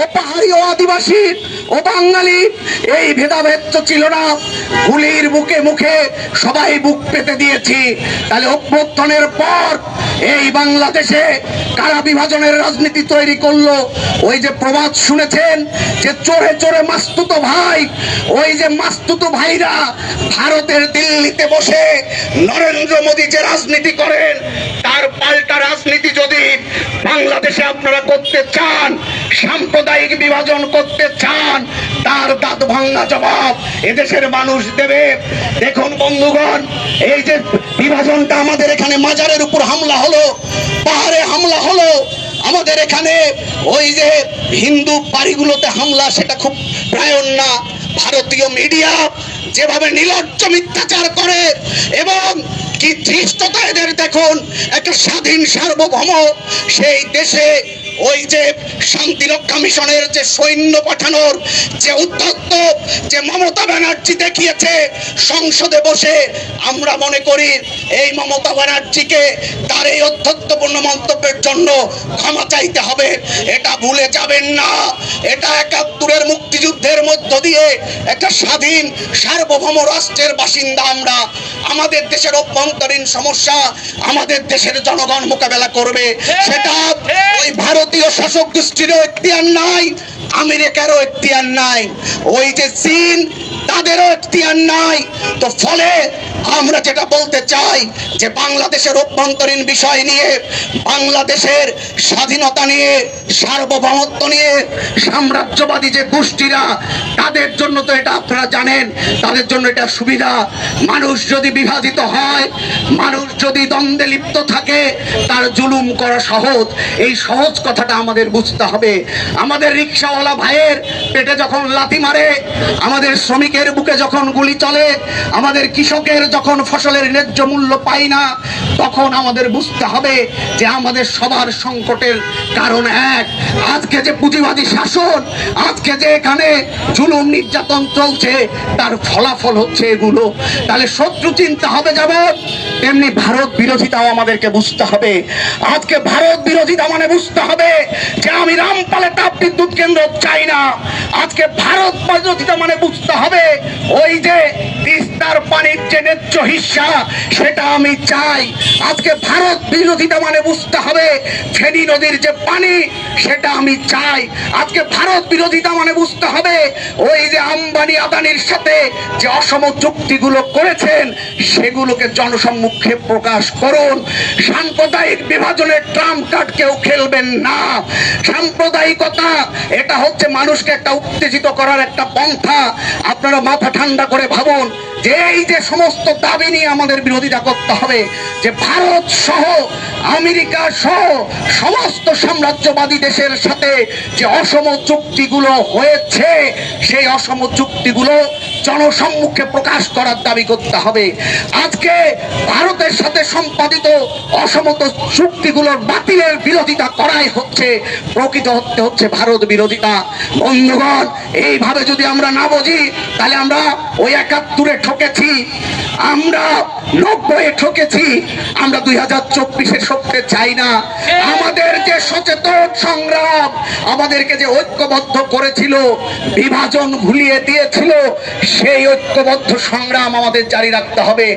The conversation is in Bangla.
ও পাহাড়ি ও আদিবাসী, ও বাঙালি, এই ভেদাভেদ তো ছিল না। গুলির বুকে মুখে সবাই বুক পেতে দিয়েছি। তাহলে অভ্যর্থনের পর এই বাংলাদেশে কারা বিভাজনের রাজনীতি তৈরি করল? ওই যে প্রবাদ শুনেছেন যে চোরে চোরে মাস্তুতো ভাই, ওই যে মাস্তুতো ভাইরা ভারতের দিল্লিতে বসে নরেন্দ্র মোদী যে রাজনীতি করেন, তার পাল্টা বাংলাদেশে আপনারা করতে চান, সাম্প্রদায়িক বিভাজন করতে চান, তার দাঁত ভাঙ্গা জবাব এদেশের মানুষ দেবে। দেখুন বন্ধুগণ, এই যে বিভাজনটা আমাদের এখানে মাজারের উপর হামলা হলো, পাহাড়ে হামলা হলো, আমাদের এখানে ওই যে হিন্দু বাড়িগুলোতে হামলা, সেটা খুব প্রায়ণ না। ভারতীয় মিডিয়া যেভাবে নির্লজ্জ মিথ্যাচার করে, এবং কি ধৃষ্টতা এদের দেখুন একটা স্বাধীন সার্বভৌম সেই দেশে ওই যে শান্তিরক্ষা মিশনের যে সৈন্য পাঠানোর যে উদ্ধত্ত যে মমতা ব্যানার্জি দেখিয়েছে সংসদে বসে আমরা মনে করি এই মমতা ব্যানার্জিকে তার এই অধ্যত্বপূর্ণ মন্তব্যের জন্য ক্ষমা চাইতে হবে। এটা ভুলে যাবেন না। এটা একাত্তরের মুক্তিযুদ্ধের মধ্য দিয়ে একটা স্বাধীন সার্বভৌম রাষ্ট্রের বাসিন্দা আমরা। আমাদের দেশের অভ্যন্তরীণ সমস্যা আমাদের দেশের জনগণ মোকাবেলা করবে। সেটা ওই ভারতীয় শাসক গোষ্ঠীরও এখতিয়ার নাই আমেরিকারও এখতিয়ার নাই। ওই যে চীন তাদেরও এখতিয়ার নাই। তো ফলে আমরা যেটা বলতে চাই যে বাংলাদেশের অভ্যন্তরীণ বিষয় নিয়ে, বাংলাদেশের স্বাধীনতা নিয়ে, সার্বভৌমত্ব নিয়ে, সাম্রাজ্যবাদী যে গোষ্ঠীরা, তাদের জন্য তো এটা আপনারা জানেন, তাদের জন্য এটা সুবিধা। মানুষ যদি বিভাজিত হয়, মানুষ যদি দ্বন্দ্বে লিপ্ত থাকে, তার জুলুম করা সহজ। এই সহজ কথাটা আমাদের বুঝতে হবে। আমাদের রিক্সাওয়ালা ভাইয়ের পেটে যখন লাথি মারে, আমাদের শ্রমিকের বুকে যখন গুলি চলে, আমাদের কৃষকের যখন ফসলের ন্যায্য মূল্য পাই না, তখন আমাদের বুঝতে হবে যে আমাদের সবার সংকটের কারণ এক। আজকে যে পুঁজিবাদী শাসন, আজকে যে এখানে জুলুম নির্যাতন চলছে, তার ফলাফল হচ্ছে এগুলো। তাহলে শত্রু চিন্তা হবে যাবত তেমনি ভারত বিরোধিতাও আমাদেরকে বুঝতে হবে। আজকে ভারত বিরোধিতা মানে বুঝতে হবে যে আমি রামপালে তাপ বিদ্যুৎ কেন্দ্র চাই না। আজকে ভারত বিরোধিতা মানে বুঝতে হবে ওই যে তিস্তার পানির যে ন্যায্য হিস্সা, সেটা আমি চাই। আজকে ভারত বিরোধিতা মানে বুঝতে হবে। ফেনী নদীর যে পানি, সেটা আমি চাই। আজকে ভারত বিরোধিতা মানে বুঝতে হবে। ওই যে আম্বানি আদানির সাথে যে অসম চুক্তিগুলো করেছেন, সেগুলোকে জনসম্মুখে প্রকাশ করুন। সাম্প্রদায়িক বিভাজনের ট্রাম্প কার্ড কেউ খেলবেন না। সাম্প্রদায়িকতা, এটা হচ্ছে মানুষকে একটা উত্তেজিত করার একটা পন্থা। আপনারা মাথা ঠান্ডা করে ভাবুন যে এই যে সমস্ত দাবি নিয়ে আমাদের বিরোধিতা করতে হবে, যে ভারত সহ, আমেরিকা সহ সমস্ত সাম্রাজ্যবাদী দেশের সাথে যে অসম চুক্তিগুলো হয়েছে, সেই অসম চুক্তিগুলো জনসম্মুখে প্রকাশ করার দাবি করতে হবে। আজকে ভারতের সাথে সম্পাদিত অসমত চুক্তিগুলোর বাতিলের বিরোধিতা করাই হচ্ছে, প্রকৃত হতে হচ্ছে ভারত বিরোধিতা। বন্ধুগণ, এইভাবে যদি আমরা না বুঝি, তাহলে আমরা ওই একাত্তরে ঠকেছি, আমরা নব্বই ঠকেছি, আমরা দুই হাজার চব্বিশে সত্যে চাই না। আমাদের যে সচেতন সংগ্রাম, আমাদেরকে যে ঐক্যবদ্ধ করেছিল, বিভাজন ভুলিয়ে দিয়েছিল সেই ঐক্যবদ্ধ সংগ্রাম আমাদের জারি রাখতে হবে।